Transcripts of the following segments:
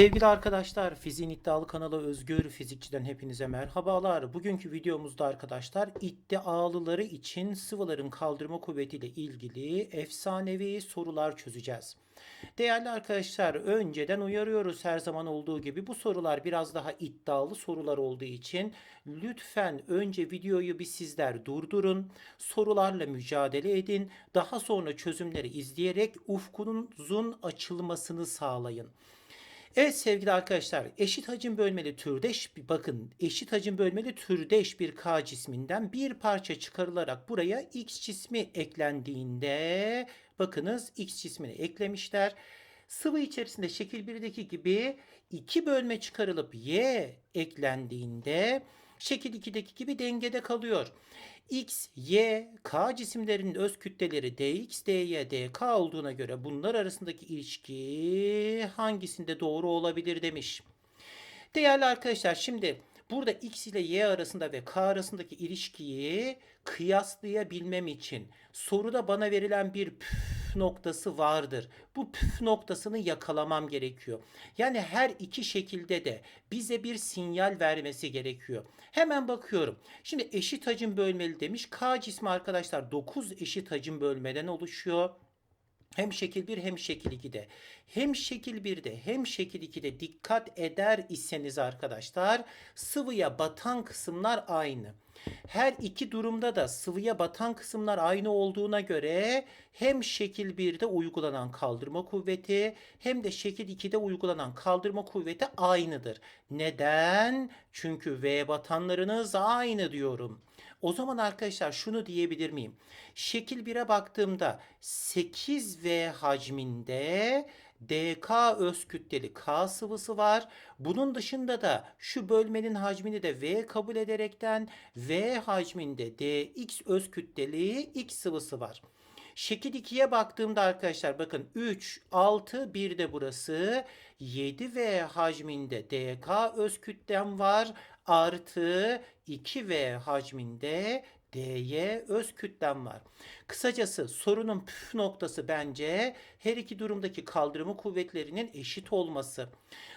Sevgili arkadaşlar, Fiziğin iddialı kanalı Özgür Fizikçi'den hepinize merhabalar. Bugünkü videomuzda arkadaşlar iddialıları için sıvıların kaldırma kuvvetiyle ilgili efsanevi sorular çözeceğiz. Değerli arkadaşlar, önceden uyarıyoruz her zaman olduğu gibi bu sorular biraz daha iddialı sorular olduğu için lütfen önce videoyu bir sizler durdurun, sorularla mücadele edin, daha sonra çözümleri izleyerek ufkunuzun açılmasını sağlayın. Evet sevgili arkadaşlar eşit hacim bölmeli türdeş bakın eşit hacim bölmeli türdeş bir K cisminden bir parça çıkarılarak buraya X cismi eklendiğinde bakınız X cismini eklemişler. Sıvı içerisinde şekil 1'deki gibi iki bölme çıkarılıp Y eklendiğinde şekil 2'deki gibi dengede kalıyor. X, Y, K cisimlerinin öz kütleleri dx, dy, dk olduğuna göre bunlar arasındaki ilişki hangisinde doğru olabilir demiş. Değerli arkadaşlar şimdi burada x ile y arasında ve k arasındaki ilişkiyi kıyaslayabilmem için soruda bana verilen bir püf noktası vardır. Bu püf noktasını yakalamam gerekiyor. Yani her iki şekilde de bize bir sinyal vermesi gerekiyor. Hemen bakıyorum. Şimdi eşit hacim bölmeli demiş. K cismi arkadaşlar 9 eşit hacim bölmeden oluşuyor. Hem şekil 1 hem şekil 2'de. Hem şekil 1'de hem şekil 2'de dikkat eder iseniz arkadaşlar sıvıya batan kısımlar aynı. Her iki durumda da sıvıya batan kısımlar aynı olduğuna göre hem şekil 1'de uygulanan kaldırma kuvveti hem de şekil 2'de uygulanan kaldırma kuvveti aynıdır. Neden? Çünkü V batanlarınız aynı diyorum. O zaman arkadaşlar şunu diyebilir miyim? Şekil 1'e baktığımda 8V hacminde dk öz kütleli K sıvısı var. Bunun dışında da şu bölmenin hacmini de V kabul ederekten V hacminde dx öz kütleli X sıvısı var. Şekil 2'ye baktığımda arkadaşlar bakın 3, 6, 1 de burası 7V hacminde dk öz kütlem var artı 2V hacminde dy öz kütlem var. Kısacası sorunun püf noktası bence her iki durumdaki kaldırma kuvvetlerinin eşit olması.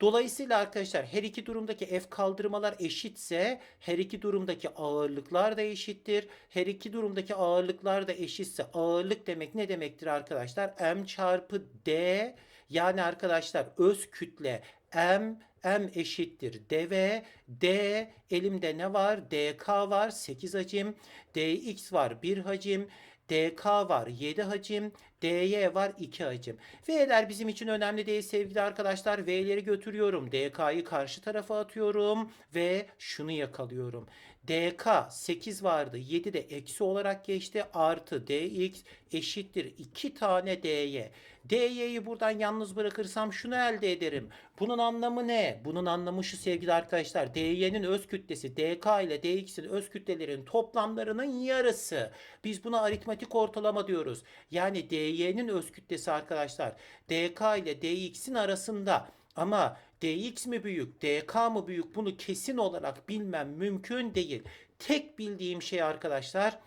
Dolayısıyla arkadaşlar her iki durumdaki F kaldırmalar eşitse her iki durumdaki ağırlıklar da eşittir. Her iki durumdaki ağırlıklar da eşitse ağırlık demek ne demektir arkadaşlar? M çarpı D yani arkadaşlar öz kütle M M eşittir deve. D elimde ne var? DK var 8 hacim. DX var 1 hacim. DK var 7 hacim. DY var 2 hacim. V'ler bizim için önemli değil sevgili arkadaşlar. V'leri götürüyorum. DK'yı karşı tarafa atıyorum ve şunu yakalıyorum. DK 8 vardı. 7 de eksi olarak geçti. Artı DX eşittir 2 tane DY. DY'yi buradan yalnız bırakırsam şunu elde ederim. Bunun anlamı ne? Bunun anlamı şu sevgili arkadaşlar. DY'nin öz kütlesi DK ile DX'in öz kütlelerin toplamlarının yarısı. Biz buna aritmatik ortalama diyoruz. Yani DY'nin öz kütlesi arkadaşlar DK ile DX'in arasında. Ama dx mi büyük, dk mı büyük bunu kesin olarak bilmem mümkün değil. Tek bildiğim şey arkadaşlar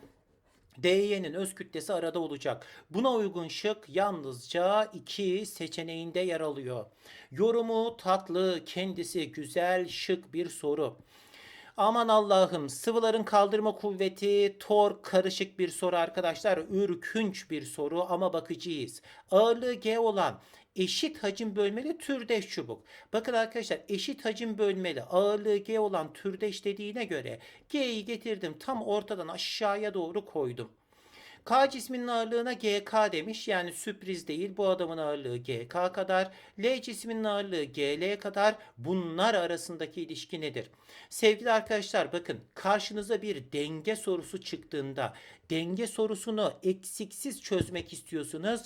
DY'nin öz kütlesi arada olacak. Buna uygun şık yalnızca 2 seçeneğinde yer alıyor. Yorumu tatlı, kendisi güzel, şık bir soru. Aman Allah'ım sıvıların kaldırma kuvveti tork karışık bir soru arkadaşlar. Ürkünç bir soru ama bakacağız. Ağırlığı G olan eşit hacim bölmeli türdeş çubuk. Bakın arkadaşlar eşit hacim bölmeli ağırlığı G olan türdeş dediğine göre G'yi getirdim tam ortadan aşağıya doğru koydum. K cisminin ağırlığına GK demiş. Yani sürpriz değil. Bu adamın ağırlığı GK kadar. L cisminin ağırlığı GL kadar. Bunlar arasındaki ilişki nedir? Sevgili arkadaşlar bakın karşınıza bir denge sorusu çıktığında denge sorusunu eksiksiz çözmek istiyorsunuz.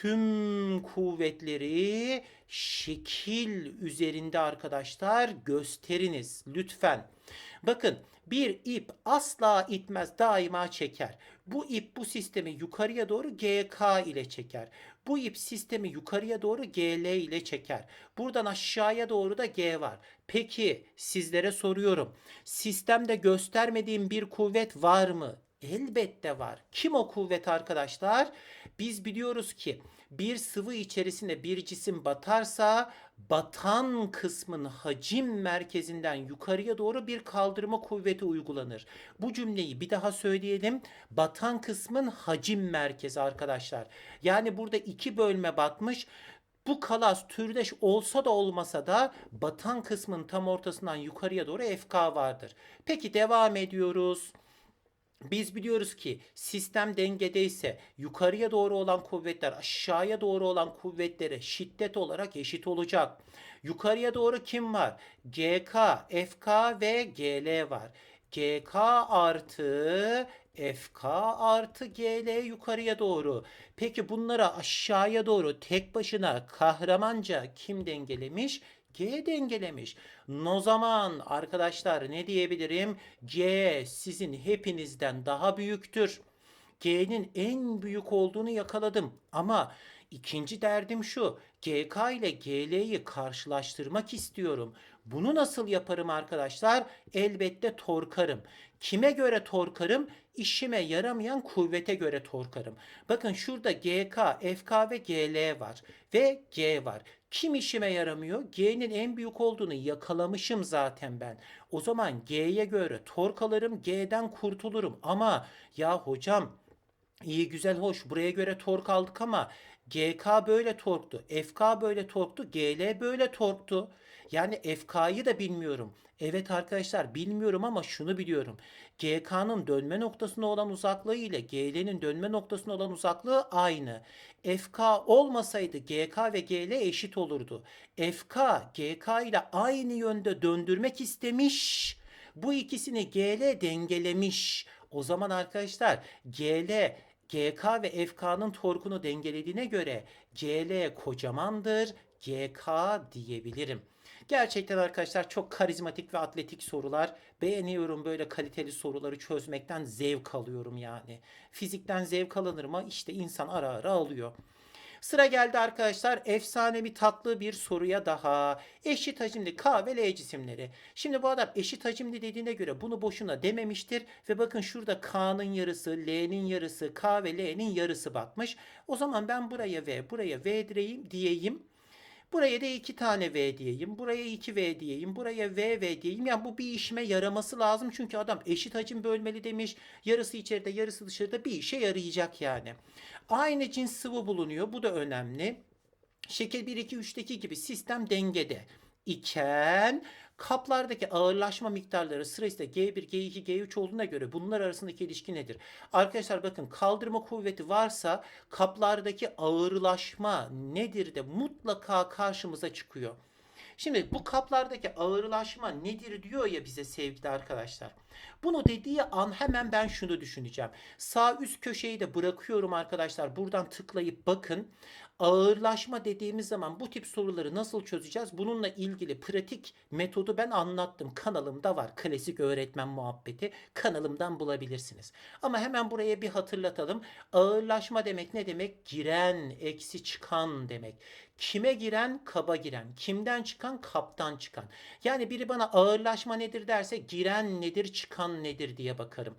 Tüm kuvvetleri şekil üzerinde arkadaşlar gösteriniz lütfen. Bakın bir ip asla itmez daima çeker. Bu ip bu sistemi yukarıya doğru GK ile çeker. Bu ip sistemi yukarıya doğru GL ile çeker. Buradan aşağıya doğru da G var. Peki sizlere soruyorum. Sistemde göstermediğim bir kuvvet var mı? Elbette var. Kim o kuvvet arkadaşlar? Biz biliyoruz ki bir sıvı içerisinde bir cisim batarsa batan kısmın hacim merkezinden yukarıya doğru bir kaldırma kuvveti uygulanır. Bu cümleyi bir daha söyleyelim. Batan kısmın hacim merkezi arkadaşlar. Yani burada iki bölme batmış. Bu kalas türdeş olsa da olmasa da batan kısmın tam ortasından yukarıya doğru FK vardır. Peki devam ediyoruz. Biz biliyoruz ki sistem dengedeyse yukarıya doğru olan kuvvetler aşağıya doğru olan kuvvetlere şiddet olarak eşit olacak. Yukarıya doğru kim var? GK, FK ve GL var. GK artı FK artı GL yukarıya doğru. Peki bunlara aşağıya doğru tek başına kahramanca kim dengelemiş? G dengelemiş. O zaman arkadaşlar ne diyebilirim? G sizin hepinizden daha büyüktür. G'nin en büyük olduğunu yakaladım. Ama ikinci derdim şu. GK ile GL'yi karşılaştırmak istiyorum. Bunu nasıl yaparım arkadaşlar? Elbette torkarım. Kime göre torkarım? İşime yaramayan kuvvete göre torkarım. Bakın şurada GK, FK ve GL var. Ve G var. Kim işime yaramıyor? G'nin en büyük olduğunu yakalamışım zaten ben. O zaman G'ye göre tork alırım, G'den kurtulurum. Ama ya hocam iyi güzel hoş buraya göre tork aldık ama GK böyle torktu, FK böyle torktu, GL böyle torktu. Yani FK'yı da bilmiyorum. Evet arkadaşlar bilmiyorum ama şunu biliyorum. GK'nın dönme noktasına olan uzaklığı ile GL'nin dönme noktasına olan uzaklığı aynı. FK olmasaydı GK ve GL eşit olurdu. FK GK ile aynı yönde döndürmek istemiş. Bu ikisini GL dengelemiş. O zaman arkadaşlar GL GK ve FK'nın torkunu dengelediğine göre GL kocamandır. GK diyebilirim. Gerçekten arkadaşlar çok karizmatik ve atletik sorular. Beğeniyorum böyle kaliteli soruları çözmekten zevk alıyorum yani. Fizikten zevk alınır mı? İşte insan ara ara alıyor. Sıra geldi arkadaşlar efsanevi tatlı bir soruya daha. Eşit hacimli K ve L cisimleri. Şimdi bu adam eşit hacimli dediğine göre bunu boşuna dememiştir. Ve bakın şurada K'nın yarısı, L'nin yarısı, K ve L'nin yarısı batmış. O zaman ben buraya V, buraya V direyim diyeyim. Buraya da iki tane V diyeyim. Buraya 2V diyeyim. Buraya V, V diyeyim. Yani bu bir işime yaraması lazım. Çünkü adam eşit hacim bölmeli demiş. Yarısı içeride yarısı dışarıda bir işe yarayacak yani. Aynı cins sıvı bulunuyor. Bu da önemli. Şekil 1, 2, 3'teki gibi sistem dengede iken kaplardaki ağırlaşma miktarları sırasıyla G1, G2, G3 olduğuna göre bunlar arasındaki ilişki nedir? Arkadaşlar bakın kaldırma kuvveti varsa kaplardaki ağırlaşma nedir de mutlaka karşımıza çıkıyor. Şimdi bu kaplardaki ağırlaşma nedir diyor ya bize sevgili arkadaşlar. Bunu dediği an hemen ben şunu düşüneceğim. Sağ üst köşeyi de bırakıyorum arkadaşlar. Buradan tıklayıp bakın. Ağırlaşma dediğimiz zaman bu tip soruları nasıl çözeceğiz? Bununla ilgili pratik metodu ben anlattım. Kanalımda var. Klasik öğretmen muhabbeti. Kanalımdan bulabilirsiniz. Ama hemen buraya bir hatırlatalım. Ağırlaşma demek ne demek? Giren, eksi çıkan demek. Kime giren? Kaba giren. Kimden çıkan? Kaptan çıkan. Yani biri bana ağırlaşma nedir derse giren nedir, çıkan nedir diye bakarım.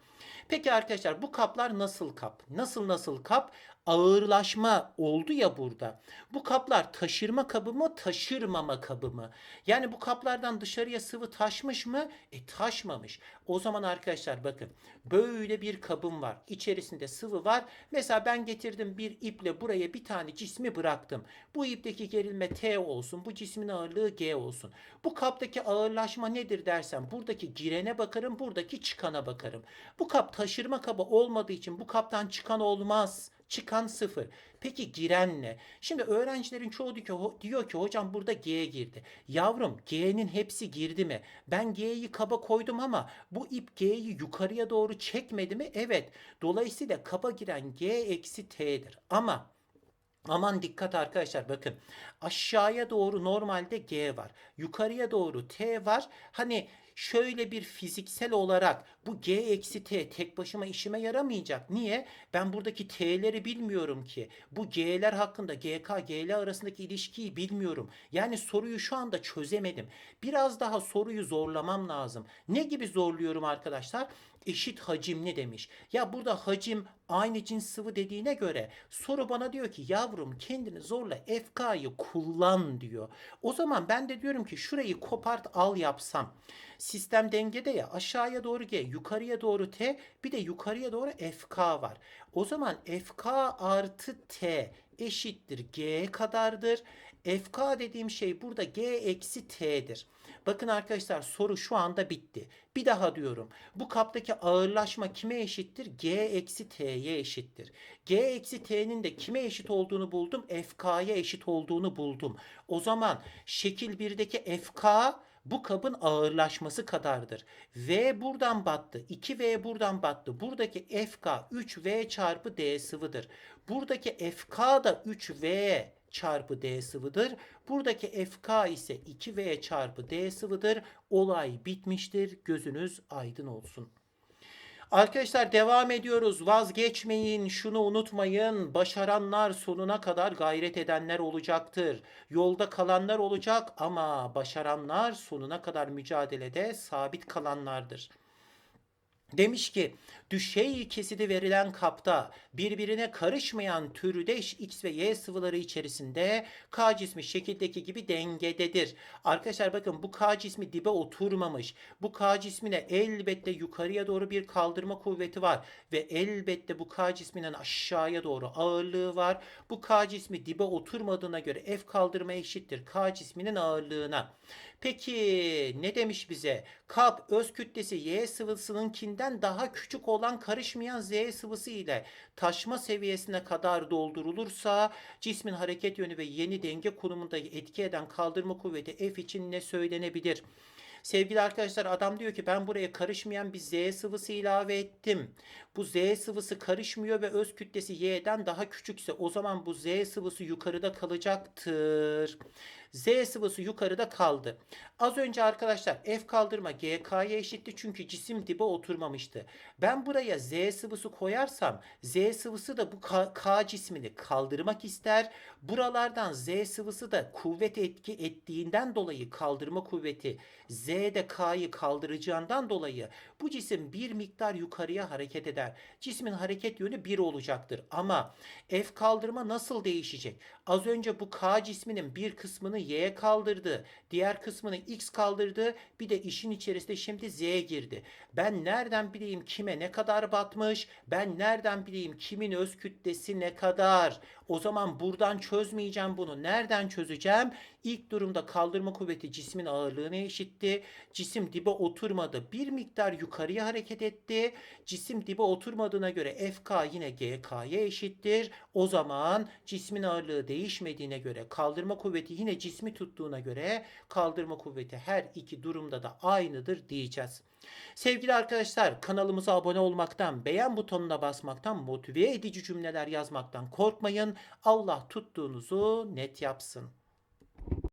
Peki arkadaşlar bu kaplar nasıl kap? Nasıl nasıl kap? Ağırlaşma oldu ya burada. Bu kaplar taşırma kabı mı, taşırmama kabı mı? Yani bu kaplardan dışarıya sıvı taşmış mı? E taşmamış. O zaman arkadaşlar bakın böyle bir kabım var. İçerisinde sıvı var. Mesela ben getirdim bir iple buraya bir tane cismi bıraktım. Bu ipteki gerilme T olsun. Bu cismin ağırlığı G olsun. Bu kaptaki ağırlaşma nedir dersem buradaki girene bakarım, buradaki çıkana bakarım. Bu kap taşırma kabı olmadığı için bu kaptan çıkan olmaz. Çıkan sıfır. Peki giren ne? Şimdi öğrencilerin çoğu diyor ki, hocam burada G girdi. Yavrum G'nin hepsi girdi mi? Ben G'yi kaba koydum ama bu ip G'yi yukarıya doğru çekmedi mi? Evet. Dolayısıyla kaba giren G eksi T'dir. Ama Aman dikkat arkadaşlar bakın aşağıya doğru normalde G var yukarıya doğru T var hani şöyle bir fiziksel olarak bu G eksi T tek başıma işime yaramayacak. Niye? Ben buradaki T'leri bilmiyorum ki. Bu G'ler hakkında GK, GL arasındaki ilişkiyi bilmiyorum. Yani soruyu şu anda çözemedim. Biraz daha soruyu zorlamam lazım. Ne gibi zorluyorum arkadaşlar? Eşit hacimli demiş. Ya burada hacim aynı cins sıvı dediğine göre soru bana diyor ki yavrum kendini zorla FK'yı kullan diyor. O zaman ben de diyorum ki şurayı kopart al yapsam. Sistem dengede ya aşağıya doğru G, yukarıya doğru T, bir de yukarıya doğru FK var. O zaman FK artı T eşittir G kadardır. FK dediğim şey burada G eksi T'dir. Bakın arkadaşlar soru şu anda bitti. Bir daha diyorum. Bu kaptaki ağırlaşma kime eşittir? G eksi T'ye eşittir. G eksi T'nin de kime eşit olduğunu buldum? FK'ya eşit olduğunu buldum. O zaman şekil 1'deki FK bu kabın ağırlaşması kadardır. V buradan battı. 2V buradan battı. Buradaki FK 3V çarpı D sıvıdır. Buradaki FK da 3V çarpı D sıvıdır. Buradaki FK ise 2V çarpı D sıvıdır. Olay bitmiştir. Gözünüz aydın olsun. Arkadaşlar devam ediyoruz. Vazgeçmeyin, şunu unutmayın. Başaranlar sonuna kadar gayret edenler olacaktır. Yolda kalanlar olacak ama başaranlar sonuna kadar mücadelede sabit kalanlardır. Demiş ki düşey kesidi verilen kapta birbirine karışmayan türdeş X ve Y sıvıları içerisinde K cismi şekildeki gibi dengededir. Arkadaşlar bakın bu K cismi dibe oturmamış. Bu K cismine elbette yukarıya doğru bir kaldırma kuvveti var ve elbette bu K cisminin aşağıya doğru ağırlığı var. Bu K cismi dibe oturmadığına göre F kaldırma eşittir K cisminin ağırlığına. Peki ne demiş bize? Kap öz kütlesi Y sıvısınınkinden daha küçük olan karışmayan Z sıvısı ile taşma seviyesine kadar doldurulursa cismin hareket yönü ve yeni denge konumunda etki eden kaldırma kuvveti F için ne söylenebilir? Sevgili arkadaşlar adam diyor ki ben buraya karışmayan bir Z sıvısı ilave ettim. Bu Z sıvısı karışmıyor ve öz kütlesi Y'den daha küçükse o zaman bu Z sıvısı yukarıda kalacaktır. Z sıvısı yukarıda kaldı. Az önce arkadaşlar F kaldırma GK'ya eşitti çünkü cisim dibe oturmamıştı. Ben buraya Z sıvısı koyarsam Z sıvısı da bu K, K cismini kaldırmak ister. Buralardan Z sıvısı da kuvvet etki ettiğinden dolayı kaldırma kuvveti Z de K'yı kaldıracağından dolayı bu cisim bir miktar yukarıya hareket eder. Cismin hareket yönü 1 olacaktır. Ama F kaldırma nasıl değişecek? Az önce bu K cisminin bir kısmını Y kaldırdı. Diğer kısmını X kaldırdı. Bir de işin içerisinde şimdi Z girdi. Ben nereden bileyim kime ne kadar batmış? Ben nereden bileyim kimin öz kütlesi ne kadar? O zaman buradan çözmeyeceğim bunu. Nereden çözeceğim? İlk durumda kaldırma kuvveti cismin ağırlığına eşitti. Cisim dibe oturmadı. Bir miktar yukarıya hareket etti. Cisim dibe oturmadığına göre FK yine GK'ya eşittir. O zaman cismin ağırlığı değişmediğine göre kaldırma kuvveti yine cismi tuttuğuna göre kaldırma kuvveti her iki durumda da aynıdır diyeceğiz. Sevgili arkadaşlar kanalımıza abone olmaktan, beğen butonuna basmaktan, motive edici cümleler yazmaktan korkmayın. Allah tuttuğunuzu net yapsın.